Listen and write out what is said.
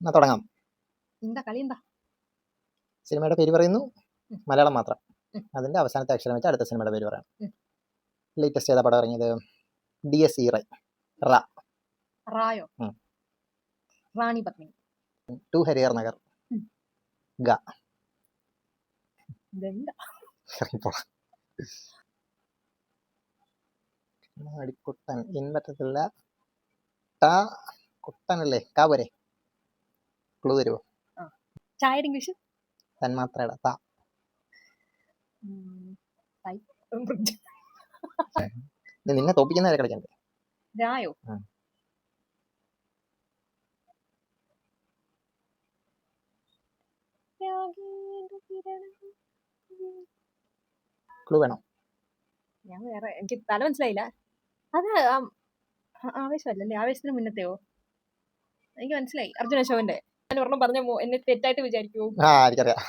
എന്നാ തുടങ്ങാം. എന്താ കളി എന്താ? സിനിമയുടെ പേര് പറയുന്നു. മലയാളം മാത്രം. അതിന്റെ അവസാനത്തെ അക്ഷരം വെച്ച് അടുത്ത സിനിമയുടെ പേര് പറയാം. ലേറ്റസ്റ്റ് ഏതാ പടം ഇറങ്ങിയത്? ഡി എസ് ഇ റൈ. റായോ? റാണി പത്നി. ടു ഹരിയർ നഗർ. ഗ. അടിക്കുട്ടൻ ഇൻ പറ്റത്തില്ല ടാ കുട്ടനല്ലേ? കാ പോരെ. ക്ലൂ തരുമോ ചായയുടെ ഇംഗ്ലീഷ്? തന്മാത്രയുടെ താ. നിന്നെ തോപ്പിക്കുന്നവരെ കളിക്കണ്ടേ രായോ. ക്ലൂ വേണോ? ഞാൻ വേറെ എനിക്ക് തല മനസ്സിലായില്ല. അത് ആവേശമല്ലല്ലേ ആവേശത്തിന് മുന്നത്തെയോ? എനിക്ക് മനസ്സിലായി. അർജുന അശോകന്റെ. ഒരെണ്ണം പറഞ്ഞ എന്നെ തെറ്റായിട്ട് വിചാരിക്കുമോ ആ എനിക്കറിയാം.